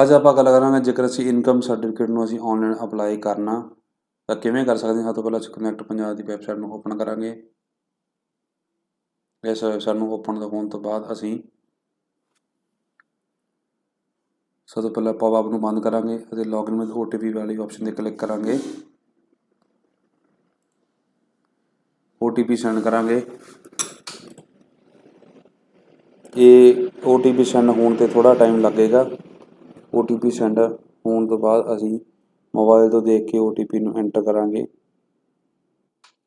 ਅੱਜ ਆਪਾਂ ਗੱਲ ਕਰਾਂਗੇ ਜੇਕਰ ਅਸੀਂ ਇਨਕਮ ਸਰਟੀਫਿਕੇਟ ਨੂੰ ਅਸੀਂ ਆਨਲਾਈਨ ਅਪਲਾਈ ਕਰਨਾ, ਤਾਂ ਕਿਵੇਂ ਕਰ ਸਕਦੇ ਹਾਂ? ਸਭ ਤੋਂ ਪਹਿਲਾਂ ਅਸੀਂ ਕਨੈਕਟ ਪੰਜਾਬ ਦੀ ਵੈਬਸਾਈਟ ਨੂੰ ਓਪਨ ਕਰਾਂਗੇ। ਇਸ ਵੈਬਸਾਈਟ ਨੂੰ ਓਪਨ ਹੋਣ ਤੋਂ ਬਾਅਦ ਅਸੀਂ ਸਭ ਤੋਂ ਪਹਿਲਾਂ ਪੌਪ ਨੂੰ ਬੰਦ ਕਰਾਂਗੇ ਅਤੇ ਲੌਗਇਨ ਵਿਦ OTP ਵਾਲੀ ਆਪਸ਼ਨ ਤੇ ਕਲਿੱਕ ਕਰਾਂਗੇ। OTP ਸੈਂਡ ਕਰਾਂਗੇ। ਇਹ OTP ਸੈਂਡ ਹੋਣ ਤੇ ਥੋੜਾ ਟਾਈਮ ਲੱਗੇਗਾ। ਓ ਟੀ ਪੀ ਸੈਂਡ ਹੋਣ ਤੋਂ ਬਾਅਦ ਅਸੀਂ ਮੋਬਾਈਲ ਤੋਂ ਦੇਖ ਕੇ ਓ ਟੀ ਪੀ ਨੂੰ ਐਂਟਰ ਕਰਾਂਗੇ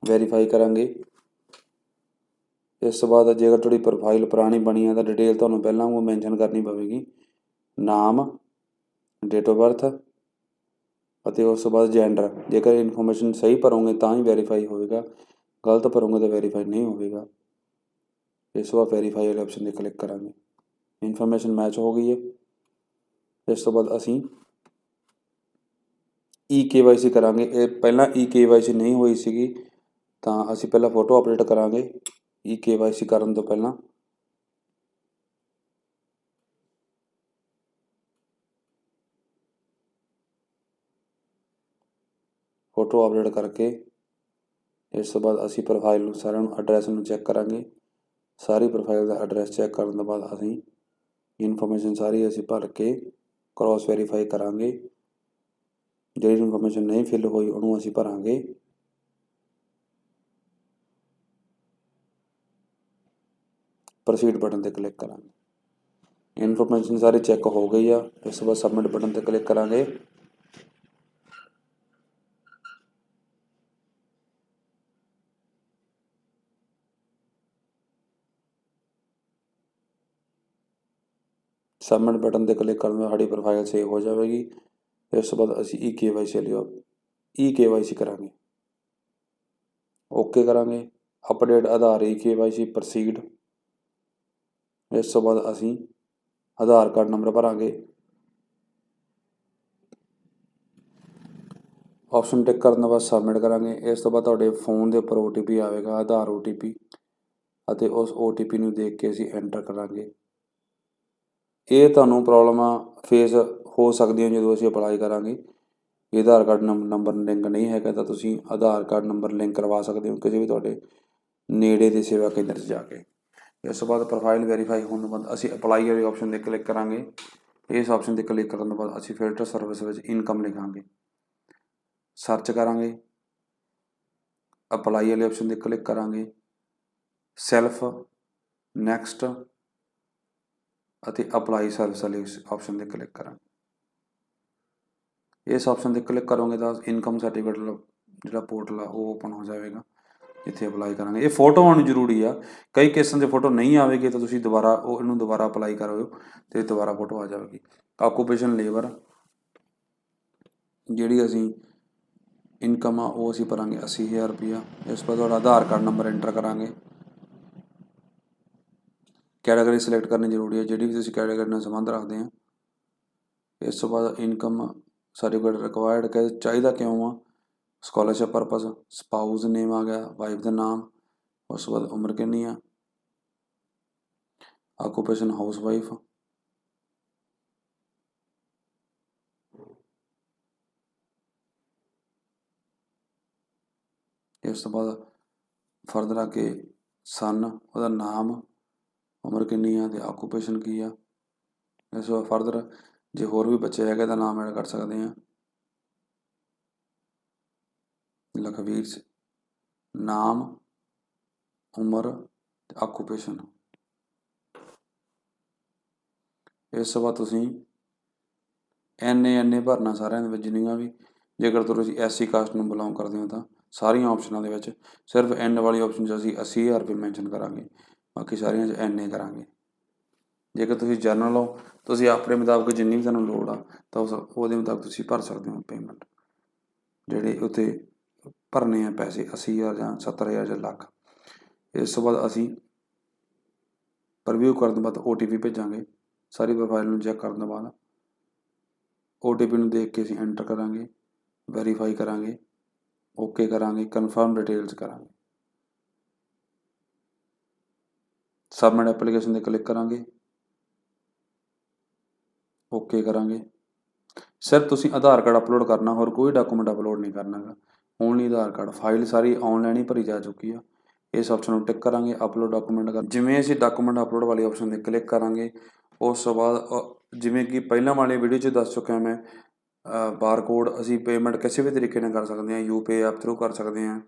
ਵੈਰੀਫਾਈ ਕਰਾਂਗੇ। ਇਸ ਤੋਂ ਬਾਅਦ ਜੇਕਰ ਤੁਹਾਡੀ ਪ੍ਰੋਫਾਈਲ ਪੁਰਾਣੀ ਬਣੀ ਹੈ ਤਾਂ ਡਿਟੇਲ ਤੁਹਾਨੂੰ ਪਹਿਲਾਂ ਉਹ ਮੈਂਸ਼ਨ ਕਰਨੀ ਪਵੇਗੀ। ਨਾਮ ਡੇਟ ਆਫ ਬਰਥ ਅਤੇ ਉਸ ਤੋਂ ਬਾਅਦ ਜੈਂਡਰ ਜੇਕਰ ਇਨਫੋਰਮੇਸ਼ਨ ਸਹੀ ਭਰੋਗੇ ਤਾਂ ਹੀ ਵੈਰੀਫਾਈ ਹੋਵੇਗਾ, ਗਲਤ ਭਰੋਗੇ ਤਾਂ ਵੈਰੀਫਾਈ ਨਹੀਂ ਹੋਵੇਗਾ। ਇਸ ਤੋਂ ਬਾਅਦ ਵੈਰੀਫਾਈ ਵਾਲੇ ਆਪਸ਼ਨ ਤੇ ਕਲਿੱਕ ਕਰਾਂਗੇ। ਇਨਫੋਰਮੇਸ਼ਨ ਮੈਚ ਹੋ ਗਈ ਹੈ। ਇਸ ਤੋਂ ਬਾਅਦ ਅਸੀਂ ਈ ਕੇਵਾਈਸੀ ਕਰਾਂਗੇ। ਇਹ ਪਹਿਲਾਂ ਈ ਕੇਵਾਈਸੀ ਨਹੀਂ ਹੋਈ ਸੀਗੀ, ਤਾਂ ਅਸੀਂ ਪਹਿਲਾਂ ਫੋਟੋ ਅਪਡੇਟ ਕਰਾਂਗੇ ਈ ਕੇਵਾਈਸੀ ਕਰਨ ਤੋਂ ਪਹਿਲਾਂ। ਫੋਟੋ ਅਪਡੇਟ ਕਰਕੇ ਇਸ ਤੋਂ ਬਾਅਦ ਅਸੀਂ ਪ੍ਰੋਫਾਈਲ ਨੂੰ ਸਾਰਿਆਂ ਨੂੰ ਐਡਰੈਸ ਨੂੰ ਚੈੱਕ ਕਰਾਂਗੇ। ਸਾਰੀ ਪ੍ਰੋਫਾਈਲ ਦਾ ਐਡਰੈਸ ਚੈੱਕ ਕਰਨ ਤੋਂ ਬਾਅਦ ਅਸੀਂ ਇਨਫੋਰਮੇਸ਼ਨ ਸਾਰੀ ਅਸੀਂ ਭਰ ਕੇ ਕ੍ਰਾਸ ਵੈਰੀਫਾਈ ਕਰਾਂਗੇ। ਜਿਹੜੀ ਇਨਫੋਰਮੇਸ਼ਨ ਨਹੀਂ ਫਿਲ ਹੋਈ, ਉਹਨੂੰ ਅਸੀਂ ਭਰਾਂਗੇ। ਪ੍ਰੋਸੀਡ ਬਟਨ ਤੇ ਕਲਿੱਕ ਕਰਾਂਗੇ। ਇਨਫੋਰਮੇਸ਼ਨ ਸਾਰੀ ਚੈੱਕ ਹੋ ਗਈ ਆ। ਇਸ ਤੋਂ ਬਾਅਦ ਸਬਮਿਟ ਬਟਨ ਤੇ ਕਲਿੱਕ ਕਰਾਂਗੇ। ਸਬਮਿਟ ਬਟਨ ਤੇ ਕਲਿੱਕ ਕਰਨ ਨਾਲ ਸਾਡੀ ਪ੍ਰੋਫਾਈਲ ਸੇਵ ਹੋ ਜਾਵੇਗੀ। ਇਸ ਤੋਂ ਬਾਅਦ ਅਸੀਂ ਈ ਕੇਵਾਈਸੀ ਲਿਓ ਈ ਕੇਵਾਈਸੀ ਕਰਾਂਗੇ। ਓਕੇ ਕਰਾਂਗੇ। Update Aadhaar E KYC proceed ਇਸ ਤੋਂ ਬਾਅਦ ਅਸੀਂ ਆਧਾਰ ਕਾਰਡ ਨੰਬਰ ਭਰਾਂਗੇ। ਆਪਸ਼ਨ ਟਿਕ ਕਰਨ ਤੋਂ ਬਾਅਦ ਸਬਮਿਟ ਕਰਾਂਗੇ। ਇਸ ਤੋਂ ਬਾਅਦ ਤੁਹਾਡੇ ਫੋਨ ਦੇ ਉੱਪਰ OTP ਆਵੇਗਾ, ਆਧਾਰ OTP ਅਤੇ ਉਸ OTP ਨੂੰ ਦੇਖ ਕੇ ਅਸੀਂ ਐਂਟਰ ਕਰਾਂਗੇ। ਇਹ ਤੁਹਾਨੂੰ ਪ੍ਰੋਬਲਮਾਂ ਫੇਸ ਹੋ ਸਕਦੀਆਂ ਜਦੋਂ ਅਸੀਂ ਅਪਲਾਈ ਕਰਾਂਗੇ। ਇਹ ਆਧਾਰ ਕਾਰਡ ਨੰਬਰ ਲਿੰਕ ਨਹੀਂ ਹੈਗਾ ਤਾਂ ਤੁਸੀਂ ਆਧਾਰ ਕਾਰਡ ਨੰਬਰ ਲਿੰਕ ਕਰਵਾ ਸਕਦੇ ਹੋ ਕਿਸੇ ਵੀ ਤੁਹਾਡੇ ਨੇੜੇ ਦੇ ਸੇਵਾ ਕੇਂਦਰ 'ਚ ਜਾ ਕੇ। ਇਸ ਤੋਂ ਬਾਅਦ ਪ੍ਰੋਫਾਈਲ ਵੈਰੀਫਾਈ ਹੋਣ ਤੋਂ ਬਾਅਦ ਅਸੀਂ ਅਪਲਾਈ ਵਾਲੀ ਆਪਸ਼ਨ ਤੇ ਕਲਿੱਕ ਕਰਾਂਗੇ। ਇਸ ਆਪਸ਼ਨ ਤੇ ਕਲਿੱਕ ਕਰਨ ਤੋਂ ਬਾਅਦ ਅਸੀਂ ਫਿਲਟਰ ਸਰਵਿਸ ਵਿੱਚ ਇਨਕਮ ਲਿਖਾਂਗੇ। ਸਰਚ ਕਰਾਂਗੇ। ਅਪਲਾਈ ਵਾਲੇ ਆਪਸ਼ਨ ਤੇ ਕਲਿੱਕ ਕਰਾਂਗੇ। ਸੈਲਫ ਨੈਕਸਟ ਅਤੇ ਅਪਲਾਈ ਸਰਵਿਸ ਵਾਲੇ ਆਪਸ਼ਨ ਤੇ ਕਲਿੱਕ ਕਰਾਂਗੇ ਇਸ ਆਪਸ਼ਨ ਤੇ ਕਲਿੱਕ ਕਰੋਗੇ ਤਾਂ ਇਨਕਮ ਸਰਟੀਫਿਕੇਟ ਜਿਹੜਾ ਪੋਰਟਲ ਆ, ਉਹ ਓਪਨ ਹੋ ਜਾਵੇਗਾ। ਇੱਥੇ ਅਪਲਾਈ ਕਰਾਂਗੇ। ਇਹ ਫੋਟੋ ਆਉਣੀ ਜ਼ਰੂਰੀ ਆ। ਕਈ ਕੇਸਾਂ 'ਚ ਫੋਟੋ ਨਹੀਂ ਆਵੇਗੀ ਤਾਂ ਤੁਸੀਂ ਦੁਬਾਰਾ ਉਹ, ਇਹਨੂੰ ਦੁਬਾਰਾ ਅਪਲਾਈ ਕਰੋ ਤੇ ਦੁਬਾਰਾ ਫੋਟੋ ਆ ਜਾਵੇਗੀ। ਆਕੂਪੇਸ਼ਨ ਲੇਬਰ ਜਿਹੜੀ ਅਸੀਂ ਇਨਕਮ ਆ, ਉਹ ਅਸੀਂ ਭਰਾਂਗੇ 80000 ਰੁਪਇਆ। ਇਸ ਤੋਂ ਤੁਹਾਡਾ ਆਧਾਰ ਕਾਰਡ ਨੰਬਰ ਐਂਟਰ ਕਰਾਂਗੇ। ਕੈਟਾਗਰੀ ਸਿਲੈਕਟ ਕਰਨੀ ਜ਼ਰੂਰੀ ਹੈ, ਜਿਹੜੀ ਵੀ ਤੁਸੀਂ ਕੈਟਾਗਰੀ ਨਾਲ ਸੰਬੰਧ ਰੱਖਦੇ ਆ ਇਸ ਤੋਂ ਬਾਅਦ ਇਨਕਮ ਸਰਟੀਫਿਕੇਟ ਰਿਕੁਆਇਰਡ ਕਿ ਚਾਹੀਦਾ ਕਿਉਂ ਆ? ਸਕਾਲਰਸ਼ਿਪ ਪਰਪਸ ਸਪਾਊਸ ਨੇਮ ਆ ਗਿਆ ਵਾਈਫ ਦਾ ਨਾਮ, ਉਸ ਤੋਂ ਬਾਅਦ ਉਮਰ ਕਿੰਨੀ ਆ? ਆਕੂਪੇਸ਼ਨ ਹਾਊਸ ਵਾਈਫ ਇਸ ਤੋਂ ਬਾਅਦ ਫਰਦਰ ਆ ਕੇ ਸਨ ਉਹਦਾ ਨਾਮ ਉਮਰ ਕਿੰਨੀ ਆ ਅਤੇ ਆਕੂਪੇਸ਼ਨ ਕੀ ਆ? ਇਸ ਤੋਂ ਫਰਦਰ ਜੇ ਹੋਰ ਵੀ ਬੱਚੇ ਹੈਗੇ ਤਾਂ ਨਾਮ ਐਡ ਕਰ ਸਕਦੇ ਆ। ਲਖਵੀਰ ਨਾਮ, ਉਮਰ ਤੇ ਆਕੂਪੇਸ਼ਨ ਇਸ ਤੋਂ ਬਾਅਦ ਤੁਸੀਂ ਐਨ ਏ ਐਨ ਏ ਭਰਨਾ ਸਾਰਿਆਂ ਦੇ ਵਿੱਚ ਜਿੰਨੀਆਂ ਵੀ, ਜੇਕਰ ਤੁਸੀਂ ਐਸਸੀ ਕਾਸਟ ਨੂੰ ਬਿਲੋਂਗ ਕਰਦੇ ਹੋ ਤਾਂ ਸਾਰੀਆਂ ਆਪਸ਼ਨਾਂ ਦੇ ਵਿੱਚ ਸਿਰਫ ਐਨ ਵਾਲੀ ਆਪਸ਼ਨ 'ਚ ਅਸੀਂ 80000 ਰੁਪਏ ਮੈਂਸ਼ਨ ਕਰਾਂਗੇ। ਬਾਕੀ ਸਾਰੀਆਂ 'ਚ ਐਨ ਏ ਕਰਾਂਗੇ। ਜੇਕਰ ਤੁਸੀਂ ਜਰਨਲ ਹੋ, ਤੁਸੀਂ ਆਪਣੇ ਮੁਤਾਬਕ ਜਿੰਨੀ ਵੀ ਤੁਹਾਨੂੰ ਲੋੜ ਆ, ਤਾਂ ਉਸ ਉਹਦੇ ਮੁਤਾਬਕ ਤੁਸੀਂ ਭਰ ਸਕਦੇ ਹੋ ਪੇਮੈਂਟ ਜਿਹੜੇ ਉੱਤੇ ਭਰਨੇ ਆ ਪੈਸੇ 80000 ਜਾਂ 70000 ਜਾਂ ਲੱਖ। ਇਸ ਤੋਂ ਬਾਅਦ ਅਸੀਂ ਪ੍ਰਵਿਊ ਕਰਨ ਤੋਂ ਬਾਅਦ OTP ਭੇਜਾਂਗੇ। ਸਾਰੀ ਪ੍ਰੋਫਾਈਲ ਨੂੰ ਚੈੱਕ ਕਰਨ ਤੋਂ ਬਾਅਦ। OTP ਨੂੰ ਦੇਖ ਕੇ ਅਸੀਂ ਐਂਟਰ ਕਰਾਂਗੇ। ਵੈਰੀਫਾਈ ਕਰਾਂਗੇ। ਓਕੇ ਕਰਾਂਗੇ। ਕਨਫਰਮ ਡਿਟੇਲਸ ਕਰਾਂਗੇ। ਸਬਮਿਟ ਐਪਲੀਕੇਸ਼ਨ ਤੇ ਕਲਿੱਕ ਕਰਾਂਗੇ। ਓਕੇ ਕਰਾਂਗੇ। ਸਿਰਫ ਤੁਸੀਂ ਆਧਾਰ ਕਾਰਡ ਅਪਲੋਡ ਕਰਨਾ, ਹੋਰ ਕੋਈ ਡਾਕੂਮੈਂਟ ਅਪਲੋਡ ਨਹੀਂ ਕਰਨਾਗਾ। ਓਨਲੀ ਆਧਾਰ ਕਾਰਡ ਫਾਈਲ ਸਾਰੀ ਆਨਲਾਈਨ ਹੀ ਭਰੀ ਜਾ ਚੁੱਕੀ ਆ। ਇਸ ਆਪਸ਼ਨ ਨੂੰ ਟਿਕ ਕਰਾਂਗੇ ਅਪਲੋਡ ਡਾਕੂਮੈਂਟ ਕਰ ਜਿਵੇਂ ਅਸੀਂ ਡਾਕੂਮੈਂਟ ਅਪਲੋਡ ਵਾਲੀ ਆਪਸ਼ਨ ਤੇ ਕਲਿੱਕ ਕਰਾਂਗੇ, ਉਸ ਤੋਂ ਬਾਅਦ ਜਿਵੇਂ ਕਿ ਪਹਿਲਾਂ ਵਾਲੀ ਵੀਡੀਓ 'ਚ ਦੱਸ ਚੁੱਕਿਆ ਮੈਂ ਬਾਰਕੋਡ ਅਸੀਂ ਪੇਮੈਂਟ ਕਿਸੇ ਵੀ ਤਰੀਕੇ ਨਾਲ ਕਰ ਸਕਦੇ ਹਾਂ ਯੂਪੀਆਈ ਐਪ ਥਰੂ ਕਰ ਸਕਦੇ ਹਾਂ।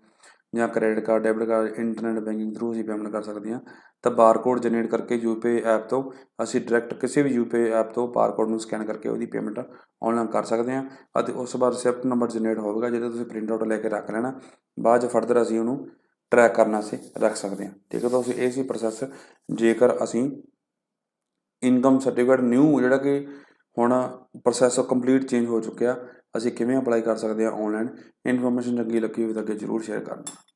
ਜਾਂ credit card debit card internet banking through ਅਸੀਂ ਪੇਮੈਂਟ ਕਰ ਸਕਦੇ ਹਾਂ। ਤਾਂ ਬਾਰਕੋਡ ਜਨਰੇਟ ਕਰਕੇ ਯੂਪੀਆਈ ਐਪ ਤੋਂ ਅਸੀਂ ਡਾਇਰੈਕਟ ਕਿਸੇ ਵੀ ਯੂਪੀਆਈ ਐਪ ਤੋਂ ਬਾਰਕੋਡ ਨੂੰ ਸਕੈਨ ਕਰਕੇ ਉਹਦੀ ਪੇਮੈਂਟ ਆਨਲਾਈਨ ਕਰ ਸਕਦੇ ਹਾਂ ਅਤੇ ਉਸ ਤੋਂ ਬਾਅਦ ਰਿਸਿਪਟ ਨੰਬਰ ਜਨਰੇਟ ਹੋਵੇਗਾ, ਜਿਹਦਾ ਤੁਸੀਂ ਪ੍ਰਿੰਟ ਆਊਟ ਲੈ ਕੇ ਰੱਖ ਲੈਣਾ। ਬਾਅਦ 'ਚ ਫਰਦਰ ਅਸੀਂ ਉਹਨੂੰ ਟਰੈਕ ਕਰਨਾ ਵਾਸਤੇ ਰੱਖ ਸਕਦੇ ਹਾਂ। ਠੀਕ ਹੈ ਦੋਸਤੋ ਇਹ ਸੀ ਪ੍ਰੋਸੈਸ ਜੇਕਰ ਅਸੀਂ ਇਨਕਮ ਸਰਟੀਫਿਕੇਟ ਨਿਊ ਜਿਹੜਾ ਕਿ ਹੁਣ ਪ੍ਰੋਸੈਸ ਕੰਪਲੀਟ ਚੇਂਜ ਹੋ ਚੁੱਕਿਆ ਅਸੀਂ ਕਿਵੇਂ ਅਪਲਾਈ ਕਰ ਸਕਦੇ ਹਾਂ ਆਨਲਾਈਨ ਇਨਫੋਰਮੇਸ਼ਨ ਚੰਗੀ ਲੱਗੀ ਹੋਵੇ ਤਾਂ ਅੱਗੇ ਜ਼ਰੂਰ ਸ਼ੇਅਰ ਕਰਨਾ।